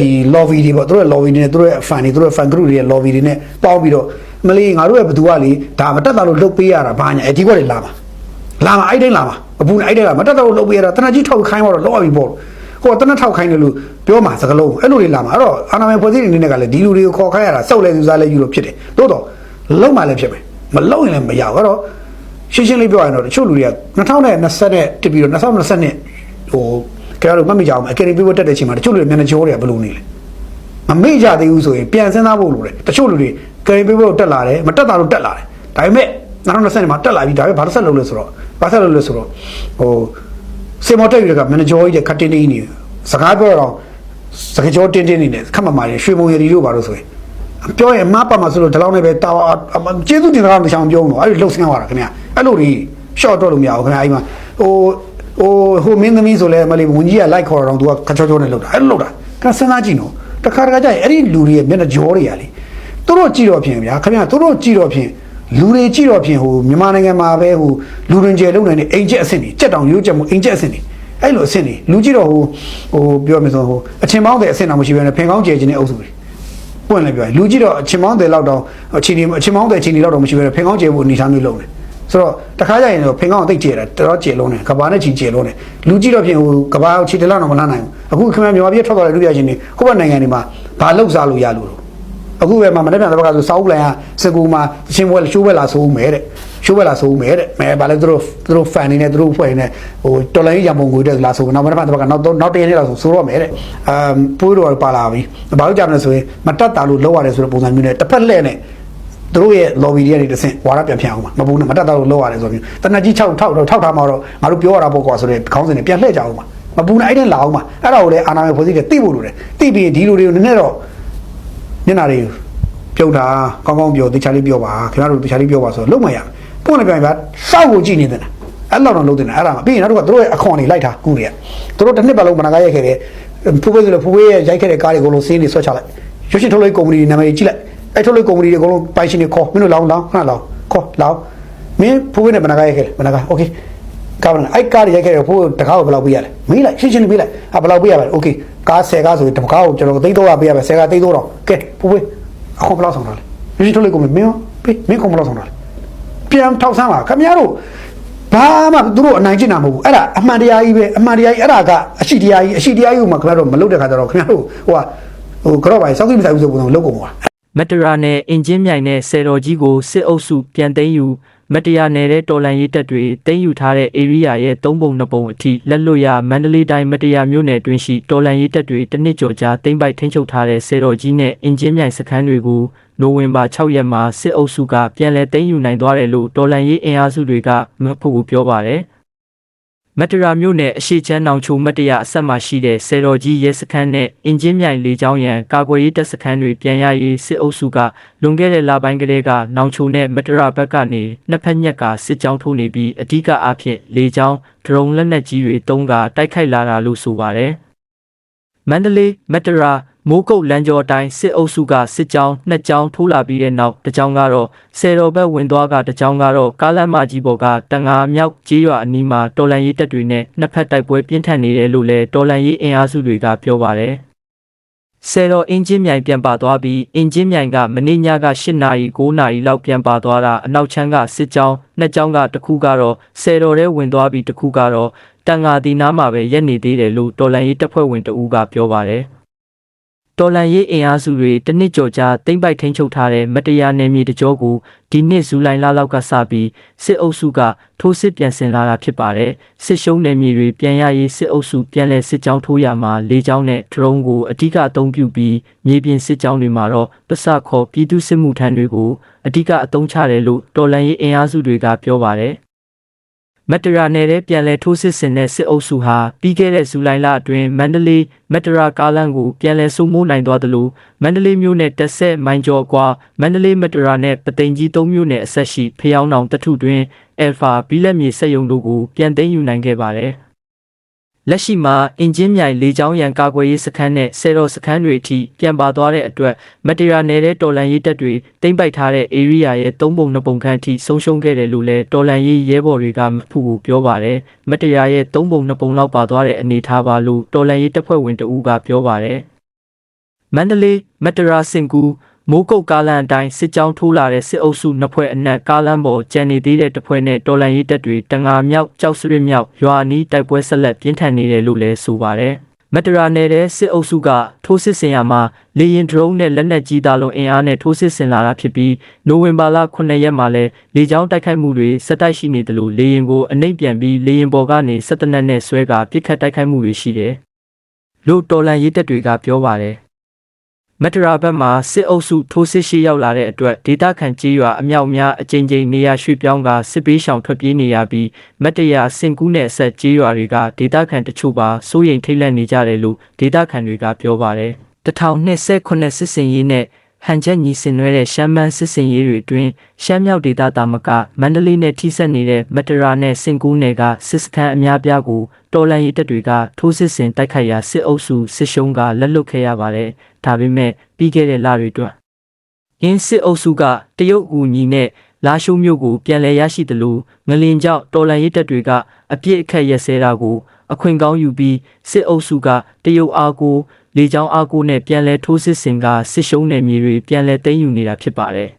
ဒီ lobby တွေပေါ့သူတို့ရဲ့ lobby တွေနဲ့သူတို့ရဲ့ fan တွေသူတို့ရဲ့ fan group တွေရဲ့ lobby တွေနဲ့ပေါင်းပြီးတော့မလေးငါတို့ရဲ့ဘသူကလေဒါမတက်တာလို့လုတ်ပေးရတာဘာညာအဲဒီကွက်တွေလာမှာလာမှာအဲ့တိုင်းလာမှာအပူနဲ့အဲ့တိုင်းလာမတက်တာလို့လုတ်ပေးရတာတနက်ကြီးထောက်ခိုင်းတော့လောက်ရပြီပေါ့ဟိုကတနက်ထောက်ခိုင်းတယ်လို့ပြောမှာစကလုံးအဲ့လိုတွေလာမှာအဲ့တော့အာနာမည်ဖွဲ့စည်းနေနေတဲ့ကလည်းဒီလူတွေကိုခေါ်ခိုင်းရတာစောက်လဲသူစားလဲယူလို့ဖြစ်တယ်တိုးတော့လုံမှလည်းဖြစ်မယ်မလုံရင်လည်းမရဘူးအဲ့တော့ရှင်းရှင်းလေးပြောရရင်တော့တချို့လူတွေက2020နဲ့တက်ပြီးတော့2020နဲ့ဟို ကျတော့မမိကြအောင်အကယ်ဒမီပြတ်တဲ့ချိန်မှာတချို့လူတွေမျက်နှာကြောတွေကဘယ်လိုနေလဲမမေ့ကြသေးဘူးဆိုရင်ပြန်စဉ်းစားဖို့လိုတယ်တချို့လူတွေကယ်ရီပေးဖို့တက်လာတယ်မတက်တာလို့တက်လာတယ်ဒါပေမဲ့2020မှာတက်လာပြီဒါပေမဲ့ဘာလို့ဆက်လုပ်လဲဆိုတော့ဘာဆက်လုပ်လဲဆိုတော့ဟိုစေမော်တက်ယူကမန်နေဂျာကြီးတဲ့ခတ်တင်းနေနေစကားပြောတော့စကားကြောတင်းတင်းနေတယ်ခက်မမာရရွှေမုံရည်တို့ဘာလို့ဆိုရင်ပြောရင်မပါမဆိုလို့ဒီလောက်နဲ့ပဲတာကျေးဇူးတင်တာတော့မချောင်ပြောတော့အဲ့ဒီလှုပ်ဆင်းသွားတာခင်ဗျအဲ့လိုတွေ short တော့လို့မရဘူးခင်ဗျအဲ့မှာဟို ဟိုဟိုမင်းသမီးဆိုလဲမလေးဝန်ကြီးက like ခေါ်တော့သူကခချောချောနဲ့လှုပ်တာအဲ့လိုလှုပ်တာကစဉ်းစားကြည့်နော်တခါတခါကျရင်အဲ့ဒီလူတွေရဲ့မျက်နှာကြောတွေကလေသူတို့ကြည့်တော့ဖြင့်ဗျာခင်ဗျာသူတို့ကြည့်တော့ဖြင့်လူတွေကြည့်တော့ဖြင့်ဟိုမြန်မာနိုင်ငံမှာပဲဟိုလူရင်ကျယ်လုံနေတဲ့အိမ်ကျက်အဆင့်တွေကြက်တောင်ရိုးကျက်မှုအိမ်ကျက်အဆင့်တွေအဲ့လိုအဆင့်တွေလူကြည့်တော့ဟိုဟိုပြောမယ်ဆိုဟိုအချင်းပေါင်းတဲ့အဆင့်တော့မရှိဘဲနဲ့ဖင်ကောင်းကျယ်ခြင်းတဲ့အုပ်စုတွေပွင့်လည်းပြောရင်လူကြည့်တော့အချင်းပေါင်းတဲ့လောက်တော့အချင်းဒီအချင်းပေါင်းတဲ့အချင်းဒီလောက်တော့မရှိဘဲနဲ့ဖင်ကောင်းကျယ်ဖို့အနေထားမျိုးလုပ်နေ ဆိုတော့တခါကျရင်တော့ဖင်ကောင်းသိကျယ်တာတော်တော်ကျယ်လုံးတယ်ကဘာနဲ့ချီကျယ်လုံးတယ်လူကြည့်တော့ဖြင့်ဟိုကဘာချီတလောက်တော့မလာနိုင်ဘူးအခုခင်ဗျာမြန်မာပြည်ထွက်သွားတဲ့လူပြချင်းတွေခုဘက်နိုင်ငံတွေမှာဘာလောက်စားလို့ရလို့တော့အခုပဲမှမနေ့ပြန်တော့ကဆိုစောက်ပလန်ကစကူမှာရှင်ဘွဲရှိုးဘွဲလာဆိုဦးမယ်တဲ့ရှိုးဘွဲလာဆိုဦးမယ်တဲ့မဲဘာလဲသူတို့သူတို့ fan နေနဲ့သူတို့ဖွဲ့နေဟိုတော်လိုင်းရံပုံငွေတဲ့လာဆိုနောက်မနေ့ပြန်တော့ကနောက်နောက်တရက်နေ့လာဆိုဆိုတော့မယ်တဲ့အမ်ပိုးတော်ပါလာပြီဘာလို့ကြမလဲဆိုရင်မတက်တာလို့လောက်ရတယ်ဆိုတဲ့ပုံစံမျိုးနဲ့တစ်ဖက်လှည့်နဲ့ သူတို့ရဲ့ lobby တွေကနေတဆင့်ဝါရပြန်ပြန်အောင်ပါမပူနဲ့မတက်တာလို့လောက်ရတယ်ဆိုပြီးတနက်ကြီး6ထောက်တော့ထောက်ထားမှာတော့ငါတို့ပြောရတာပေါ့ကွာဆိုတဲ့ခေါင်းစဉ်တွေပြန်လှည့်ကြအောင်ပါမပူနဲ့အဲ့တဲ့လာအောင်ပါအဲ့ဒါကိုလည်းအာနာမည်ဖွဲ့စည်းတယ်သိဖို့လိုတယ်သိပြီးဒီလူတွေကိုနည်းနည်းတော့မျက်နှာတွေပြုတ်တာကောင်းကောင်းပြောတခြားလေးပြောပါခင်ဗျားတို့တခြားလေးပြောပါဆိုတော့လုံးမရဘူးပုံနဲ့ပြောရင်ဗျာစောက်ကိုကြည့်နေတယ်အဲ့လောက်တော့လုံးတင်တယ်အဲ့ဒါမှပြီးရင်နောက်တစ်ခါတို့ရဲ့အခွန်တွေလိုက်တာကူတွေကတို့တစ်နှစ်ပတ်လုံးမနာကားရိုက်ခဲ့တယ်ဖူးဖဲဆိုလို့ဖူးဖဲရဲ့ရိုက်ခဲ့တဲ့ကားတွေအကုန်လုံးစင်းနေဆွဲချလိုက်ရွှေရှင်ထုတ်လိုက်ကုမ္ပဏီနာမည်ကြည့်လိုက် အဲ့ထုတ်လိုက်ကုမ္ပဏီတွေအကုန်လုံးပိုင်ရှင်တွေခေါ်မင်းတို့လောင်းလောင်းခဏလောင်းခေါ်လောင်းမင်းဖူးဖဲနဲ့မနာကားရိုက်ခဲ့တယ်မနာကားโอเคကားမလားအဲ့ကားတွေရိုက်ခဲ့တယ်ဖူးတကားကိုဘယ်လောက်ပေးရလဲမေးလိုက်ရှင်းရှင်းပေးလိုက်ဟာဘယ်လောက်ပေးရပါလဲโอเคကား10ကားဆိုရင်တကားကိုကျွန်တော်သိတော့ပေးရပါ10ကားသိတော့တော့ကဲဖူးဖဲအခုဘယ်လောက်ဆောင်တာလဲ ရွှေထုတ်လိုက်ကုန်ပြီမင်းပေးမင်းကုန်မလို့ဆောင်တာလေပြန်ထောက်ဆန်းပါခင်ဗျားတို့ဘာမှသူတို့အနိုင်ကျင့်တာမဟုတ်ဘူးအဲ့ဒါအမှန်တရားကြီးပဲအမှန်တရားကြီးအဲ့ဒါကအရှိတရားကြီးအရှိတရားကြီးကိုမှခင်ဗျားတို့မလုပ်တဲ့ခါကျတော့ခင်ဗျားတို့ဟိုကဟိုကြော့ပါစောက်သိမဆိုင်ဘူးဆိုပုံစံလုပ်ကုန်ပါ မတရာနယ်အင်ဂျင်မြိုင်နဲ့ဆယ်တော်ကြီးကိုစစ်အုပ်စုပြန်သိမ်းယူမတရာနယ်တဲ့တော်လန်ရေးတပ်တွေသိမ်းယူထားတဲ့ area ရဲ့၃ပုံ၂ပုံအထိလက်လွတ်ရမန္တလေးတိုင်းမတရာမြို့နယ်တွင်းရှိတော်လန်ရေးတပ်တွေတစ်နှစ်ကျော်ကြာသိမ်းပိုက်ထိန်းချုပ်ထားတဲ့ဆယ်တော်ကြီးနဲ့အင်ဂျင်မြိုင်စခန်းတွေကိုနိုဝင်ဘာ6ရက်မှာစစ်အုပ်စုကပြန်လည်သိမ်းယူနိုင်သွားတယ်လို့တော်လန်ရေးအင်အားစုတွေကမဖို့ပြောပါတယ် မတရာမြို့နယ်အရှိချမ်းနောင်ချိုမတရအဆက်မှာရှိတဲ့ဆယ်တော်ကြီးရဲစခန်းနဲ့အင်ဂျင်မြိုင်လေကြောင်းရန်ကာကွယ်ရေးတပ်စခန်းတွေပြန်ရရေးစစ်အုပ်စုကလွန်ခဲ့တဲ့လပိုင်းကလေးကနောင်ချိုနဲ့မတရာဘက်ကနေနှစ်ဖက်ညက်ကစစ်ကြောင်းထိုးနေပြီးအ धिक အဖြစ်လေကြောင်းဒရုန်းလက်နက်ကြီးတွေတုံးကတိုက်ခိုက်လာတာလို့ဆိုပါတယ်မန္တလေးမတရာ မိုးကုတ်လမ်းကျော်အတိုင်းစစ်အုပ်စုကစစ်ကြောင်းနှစ်ကြောင်းထိုးလာပြီးတဲ့နောက်တစ်ကြောင်းကတော့ဆယ်တော်ဘက်ဝင်သွားကတစ်ကြောင်းကတော့ကားလမ်းမကြီးပေါ်ကတန်ငါမြောက်ကြီးရွာအနီးမှာတော်လန်ရေးတပ်တွေနဲ့နှစ်ဖက်တိုက်ပွဲပြင်းထန်နေတယ်လို့လည်းတော်လန်ရေးအင်အားစုတွေကပြောပါတယ်ဆယ်တော်အင်ဂျင်မြိုင်ပြန်ပါသွားပြီးအင်ဂျင်မြိုင်ကမနေ့ညက8နာရီ9နာရီလောက်ပြန်ပါသွားတာအနောက်ချမ်းကစစ်ကြောင်းနှစ်ကြောင်းကတစ်ခုကတော့ဆယ်တော်ထဲဝင်သွားပြီးတစ်ခုကတော့တန်ငါဒီနားမှာပဲရက်နေသေးတယ်လို့တော်လန်ရေးတပ်ဖွဲ့ဝင်တအူးကပြောပါတယ် တော်လန်ရေးအင်အားစုတွေတစ်နှစ်ကျော်ကြာတိမ့်ပိုက်ထိန်းချုပ်ထားတဲ့မတရားနယ်မြေတကြောကိုဒီနှစ်ဇူလိုင်လလောက်ကစပြီးစစ်အုပ်စုကထိုးစစ်ပြန်ဆင်လာတာဖြစ်ပါတယ်စစ်ရှုံးနယ်မြေတွေပြန်ရရေးစစ်အုပ်စုပြန်လည်စစ်ကြောင်းထိုးရမှာလေကြောင်းနဲ့ဒရုန်းကိုအဓိကအသုံးပြုပြီးမြေပြင်စစ်ကြောင်းတွေမှာတော့ပစခေါ်ပြည်သူစစ်မှုထမ်းတွေကိုအဓိကအသုံးချတယ်လို့တော်လန်ရေးအင်အားစုတွေကပြောပါတယ် မတရာနယ်တဲ့ပြန်လဲထိုးစစ်ဆင်တဲ့စစ်အုပ်စုဟာပြီးခဲ့တဲ့ဇူလိုင်လအတွင်းမန္တလေးမတရာကားလမ်းကိုပြန်လဲစိုးမိုးနိုင်သွားသလိုမန္တလေးမြို့နယ်တက်ဆက်မိုင်ကျော်ကွာမန္တလေးမတရာနဲ့ပသိမ်ကြီးသုံးမြို့နယ်အဆက်ရှိဖျောင်းတောင်တထုတွင်အယ်ဖာဘီလက်မြေစက်ရုံတို့ကိုပြန်သိမ်းယူနိုင်ခဲ့ပါတယ်။ လက်ရှိမှာအင်ဂျင်မြိုင်လေကြောင်းရန်ကာကွယ်ရေးစခန်းနဲ့ဆယ်တော်စခန်းတွေအထိပြန်ပါသွားတဲ့အတွက်မတရာနယ်တဲ့တော်လန်ရေးတပ်တွေတိမ့်ပိုက်ထားတဲ့ area ရဲ့သုံးပုံနှစ်ပုံခန့်အထိဆုံးရှုံးခဲ့တယ်လို့လည်းတော်လန်ရေးရဲဘော်တွေကမဖူဘူးပြောပါတယ်မတရာရဲ့သုံးပုံနှစ်ပုံလောက်ပါသွားတဲ့အနေအထားပါလို့တော်လန်ရေးတပ်ဖွဲ့ဝင်တဦးကပြောပါတယ်မန္တလေးမတရာစင်ကူ မိုးကုတ်ကားလန်အတိုင်းစစ်ကြောင်းထိုးလာတဲ့စစ်အုပ်စုနှစ်ဖွဲ့အနက်ကားလမ်းပေါ်ကျန်နေသေးတဲ့တစ်ဖွဲ့နဲ့တော်လန်ရေးတပ်တွေတငါမြောက်ကြောက်စရစ်မြောက်ရွာအနီးတိုက်ပွဲဆက်လက်ပြင်းထန်နေတယ်လို့လည်းဆိုပါတယ်မတရာနယ်တဲ့စစ်အုပ်စုကထိုးစစ်ဆင်ရမှာလေရင်ဒရုန်းနဲ့လက်နက်ကြီးသားလုံးအင်အားနဲ့ထိုးစစ်ဆင်လာတာဖြစ်ပြီးနိုဝင်ဘာလ9ရက်မှာလဲလေကြောင်းတိုက်ခိုက်မှုတွေဆက်တိုက်ရှိနေတယ်လို့လေရင်ကိုအနှိမ့်ပြန်ပြီးလေရင်ပေါ်ကနေစစ်တနက်နဲ့ဆွဲကပစ်ခတ်တိုက်ခိုက်မှုတွေရှိတယ်လို့တော်လန်ရေးတပ်တွေကပြောပါတယ် မတရာဘက်မှာစစ်အုပ်စုထိုးစစ်ရှိရောက်လာတဲ့အတွက်ဒေသခံကြီးရွာအမြောက်များအကြိမ်ကြိမ်နေရာရွှေ့ပြောင်းကစစ်ပေးရှောင်ထွက်ပြေးနေရပြီးမတရာစင်ကူးနဲ့အဆက်ကြီးရွာတွေကဒေသခံတချို့ပါစိုးရိမ်ထိတ်လန့်နေကြတယ်လို့ဒေသခံတွေကပြောပါတယ်1029စစ်စင်ရေးနဲ့ဟန်ချက်ညီစင်နွဲတဲ့ရှမ်းမန်းစစ်စင်ရေးတွေအတွင်းရှမ်းမြောက်ဒေသတာမကမန္တလေးနဲ့ထိစပ်နေတဲ့မတရာနဲ့စင်ကူးနယ်ကစစ်စခန်းအများပြားကိုတော်လန်ရေးတပ်တွေကထိုးစစ်ဆင်တိုက်ခိုက်ရာစစ်အုပ်စုစစ်ရှုံးကလက်လွတ်ခဲ့ရပါတယ်။ ဒါပေမဲ့ပြီးခဲ့တဲ့လတွေအတွင်းရင်းစစ်အုပ်စုကတရုတ်အူညီနဲ့လာရှိုးမျိုးကိုပြန်လည်ရရှိတယ်လို့ငလင်ကြောင့်တော်လန်ရေးတပ်တွေကအပြစ်အခက်ရက်စဲတာကိုအခွင့်ကောင်းယူပြီးစစ်အုပ်စုကတရုတ်အားကိုလေကြောင်းအားကိုနဲ့ပြန်လည်ထိုးစစ်ဆင်ကစစ်ရှုံးနယ်မြေတွေပြန်လည်သိမ်းယူနေတာဖြစ်ပါတယ်